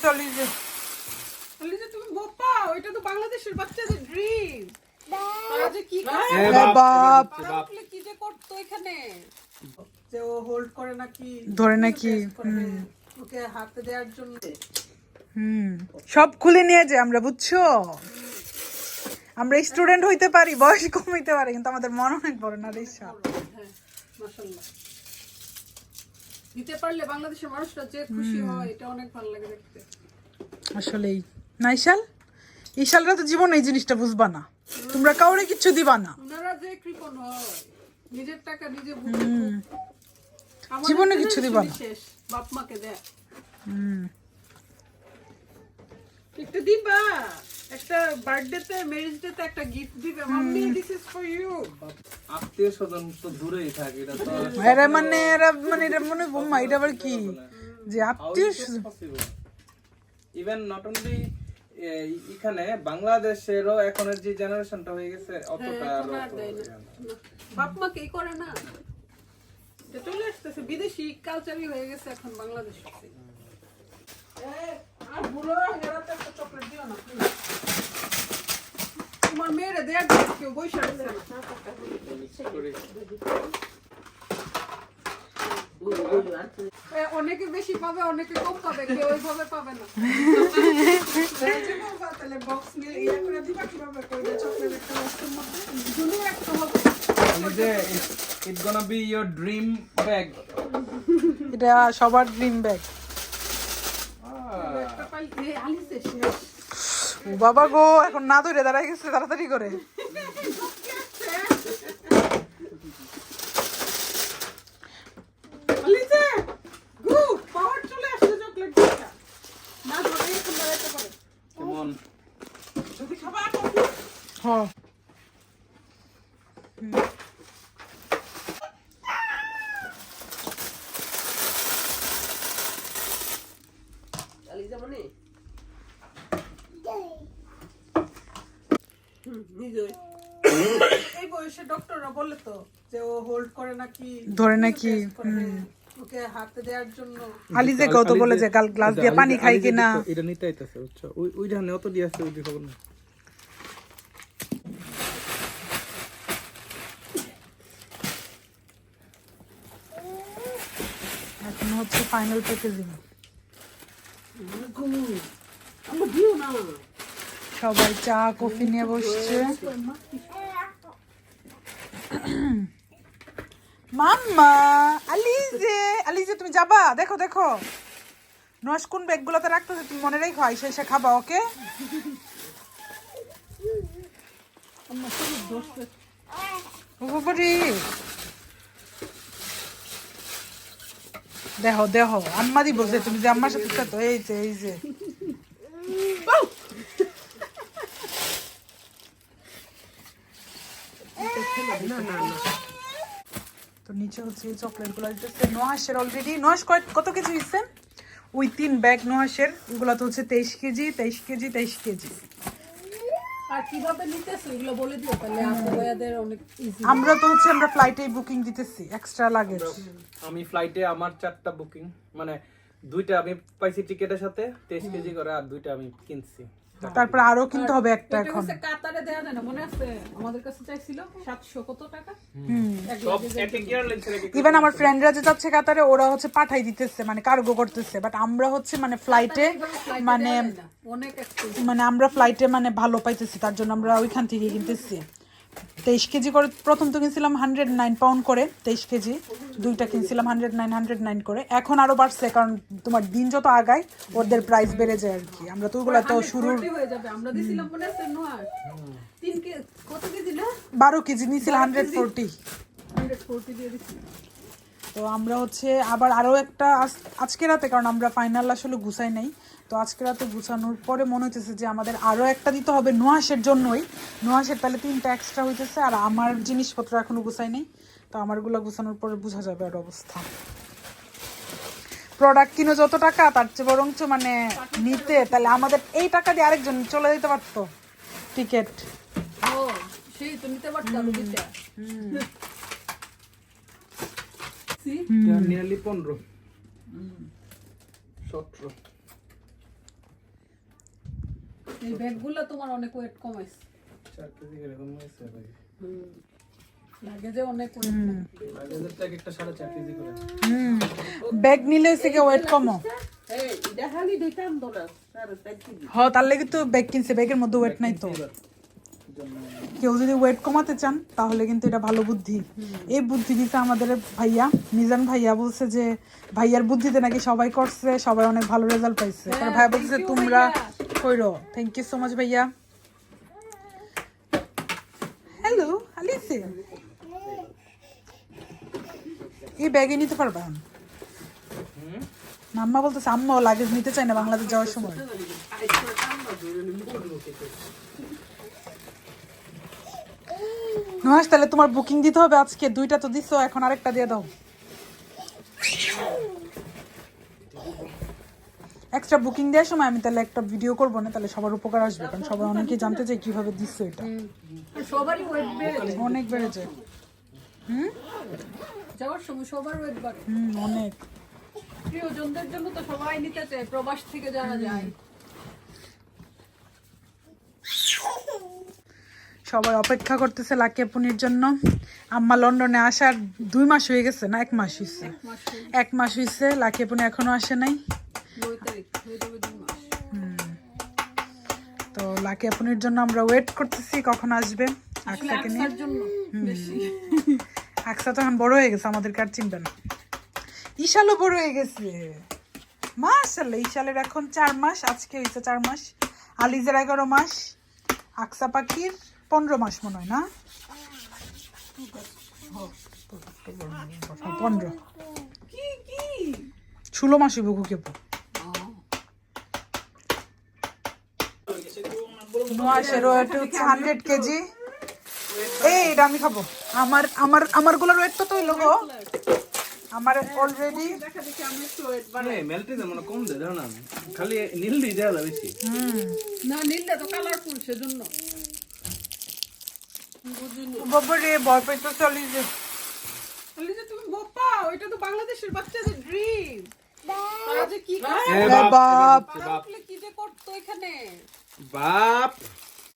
তুমি বোপা ওইটা তো বাংলাদেশের বাচ্চাদের ড্রিম তারা কি করে? বাপ। কি যে করতো এখানে? যে ও হোল্ড করে নাকি ধরে নাকি, ওকে হাতে দেওয়ার জন্য। হুম। সব খুলে নিয়ে যে আমরা বুঝছ? আমরা স্টুডেন্ট হইতে পারি বয়স কম হইতে পারে কিন্তু আমাদের মন অনেক বড় না রেশা হ্যাঁ মাশাআল্লাহ। দিতে পারলে বাংলাদেশের মানুষরা যে খুশি হয় এটা অনেক ভালো লাগে দেখতে। আসলেই। না ইশাল ইশালরা তো জীবনে এই জিনিসটা বুঝবা না। তোমরা কাউরে কিচ্ছু দিবা না। ওনারা যে কৃপণ হয় নিজের টাকা নিজে জীবনে তো কিচ্ছু দিবা না। বাপ মাকে দেয়। হুম। একটা দিবা? একটা বার্থডে তে ডে তে একটা গিফট দিবে। Mummy this is for you আত্মীয় স্বজন তো দূরেই থাকে এটা তো এরা মানে এরা মানে এটা মনে বোম্মা এটা আবার কি? যে আত্মীয় ইভেন নট অনলি এখানে বাংলাদেশেরও এখনের যে জেনারেশনটা হয়ে গেছে অতটা আর এখন আর অত দেয় না। না। না, বাপ মা কে করে না? চলে আসতেছে বিদেশি কালচারই হয়ে গেছে এখন বাংলাদেশ তোমার মেয়েরে কেউ বৈশা অনেকে বেশি পাবে অনেকে কম পাবে কেউ ওইভাবে পাবে না। তাহলে বক্স নিয়ে ইয়ে করে দিবা কীভাবে করে চকলেট একটা বক্সের মধ্যে? দুটো একটা হবে। বলি যে বি ইওর ড্রিম ব্যাগ এটা সবার ড্রিম ব্যাগ একটা পাই এই আলিসে শেষ ও বাবা গো এখন না ধরে দাঁড়ায় গেছে তাড়াতাড়ি করে আলিসে গু পাওয়ার চলে আসছে চকলেট দিটা না ধরে এখন দাঁড়াইতে পারে কেমন যদি খাবার কফি হ্যাঁ ডক্টররা বলে তো যে ও হোল্ড করে নাকি ধরে নাকি, ওকে হাতে দেওয়ার জন্য। কেউ তো বলে যে কাল গ্লাস দিয়ে পানি খাই কিনা। এটা নিতে আইতাছে বুঝছ? ওই ওই ধানে অত দিয়ে আছে ওই খবর না। এখন হচ্ছে ফাইনাল প্যাকেজিং সবাই চা কফি নিয়ে বসছে। মাম্মা, আলিজে আলিজে, তুমি যাবা? দেখো দেখো। নস কোন ব্যাগগুলোতে রাখতেছে তুমি মনে রেখো, আইসা এসে খাবা, ওকে? দেহ দেহ আম্মা দি বলছে তুমি যে আম্মার সাথে এই যে এই যে। তো নিচে হচ্ছে এই চকলেটগুলো দিতেছে। নোহাসের অলরেডি নোহাস কয় কত কেজি ওই তিন ব্যাগ নোহাসের ওগুলো তো হচ্ছে তেইশ কেজি তেইশ কেজি তেইশ কেজি। আর কীভাবে নিতেছে? এগুলো বলে দিও তাহলে। আপু অনেক ইজি আমরা তো হচ্ছে আমরা ফ্লাইটে বুকিং দিতেছি এক্সট্রা লাগেজ আমি ফ্লাইটে আমার চারটা বুকিং মানে দুইটা আমি পাইছি টিকেটের সাথে তেইশ কেজি করে আর দুইটা আমি কিনছি। তারপরে আরও কিনতে হবে একটা এখন। কাতারে দেয়া যায় না মনে আছে? আমাদের কাছে চাইছিল সাতশো কত টাকা? ইভেন আমার ফ্রেন্ডরা যে যাচ্ছে কাতারে ওরা হচ্ছে পাঠাই দিতেছে মানে কার্গো করতেছে। বাট আমরা হচ্ছে মানে ফ্লাইটে মানে। মানে আমরা ফ্লাইটে মানে ভালো পাইতেছি তার জন্য আমরা ওইখান থেকে কিনতেছি। তেইশ কেজি করে প্রথম তো কিনছিলাম হান্ড্রেড নাইন পাউন্ড করে তেইশ কেজি। দুইটা কিনছিলাম হান্ড্রেড নাইন হান্ড্রেড নাইন করে। এখন আরও বাড়ছে কারণ তোমার দিন যত আগায় ওদের প্রাইস বেড়ে যায় আর কি। আমরা তো ওগুলো তো শুরুর 140 যাবে। আমরা দিছিলাম আছে নোয়ার তিন কে কত কেজি না? বারো কেজি নিয়েছিলাম হান্ড্রেড ফোরটি 140 দিয়ে দিছি। তো আমরা হচ্ছে আবার আরও একটা আজ- আজকে রাতে কারণ আমরা ফাইনাল আসলে গুছাই নাই। তো আজকে রাতে গুছানোর পরে মনে হইতেছে যে আমাদের আরও একটা দিতে হবে নোয়াশের জন্যই। নোয়াশের তাহলে তিনটা এক্সট্রা হইতেছে আর আমার জিনিসপত্র এখনও গুছাই নাই। তো আমারগুলো গুছানোর পরে বোঝা যাবে আর অবস্থা। প্রোডাক্ট কিনো যত টাকা তার চেয়ে বরঞ্চ মানে নিতে। তাহলে আমাদের এই টাকা দিয়ে আরেকজন চলে যেতে পারতো। টিকিট ও সেই তো নিতে পারতাম See? নিয়ারলি পনেরো। সতেরো। এই ব্যাগগুলো তোমার অনেক ওয়েট কমাইছে। চার কেজি করে ব্যাগ নিলে ওয়েট কমো। হ তার লেগে তো ব্যাগ কিনছে ব্যাগের মধ্যে ওয়েট নাই তো। কেউ যদি ওয়েট কমাতে চান তাহলে কিন্তু এটা ভালো বুদ্ধি। এই বুদ্ধি দিতে আমাদের ভাইয়া মিজান ভাইয়া বলছে যে ভাইয়ার বুদ্ধিতে নাকি সবাই করছে সবাই অনেক ভালো রেজাল্ট পাইছে। তার ভাই বলছে তোমরা কইরো থ্যাংক ইউ সো মাচ ভাইয়া. হ্যালো আলিসে এই ব্যাগে নিতে পারবা? আম্মা বলতেছে আম্মাও লাগেজ নিতে চায় না বাংলাদেশ যাওয়ার সময়। নহাস তাহলে তোমার বুকিং দিতে হবে আজকে। দুইটা তো দিছো এখন আরেকটা দিয়ে দাও। এক্সট্রা বুকিং দেওয়ার সময় আমি তাহলে একটা ভিডিও করব না তাহলে সবার উপকার আসবে কারণ সবাই অনেকেই জানতে চাই কীভাবে দিচ্ছ এটা। সবারই ওয়েট বেড়ে যায়। অনেক বেড়েছে হুম? যাওয়ার সময় সবার ওয়েট বাড়ে। হুম অনেক। প্রিয়জনদের জন্য তো সবাই নিতে চায় প্রবাস থেকে যারা যায়। সবাই অপেক্ষা করতেছে লাকি পুনির জন্য। আম্মা লন্ডনে আসার দুই মাস হয়ে গেছে না এক মাস হয়েছে এক মাস হয়েছে লাকি পুনি এখনও আসে নাই। তো লাকি আপুনির জন্য আমরা ওয়েট করতেছি কখন আসবে আকসাকে নিয়ে। আকসা তো এখন বড় হয়ে গেছে আমাদের কার চিনবে না। ইশালও বড় হয়ে গেছে। মাশাল্লাহ ইশালের এখন চার মাস আজকে হয়েছে চার মাস। আলিজের এগারো মাস। আকসা পাখির পনেরো মাস মনে হয় না? পনেরো। কি কি? ষোলো মাস হইব কুকেপু নোয়াশের হচ্ছে হান্ড্রেড কেজি। এই এটা আমি খাব। আমার আমার আমারগুলোর ওয়েট কত হইল গো আমার অলরেডি দেখা দেখি আমি একটু ওয়েট মানে যেমন কম না খালি নীল দিয়ে দেওয়া বেশি। হুম। না নীলটা তো কালারফুল সেজন্য। বাবারে পাইতে চলি যে চলে যে তুমি বোপা ওইটা তো বাংলাদেশের বাচ্চাদের ড্রিম তারা যে কি করে বাপ। কি যে করতো এখানে? বাপ।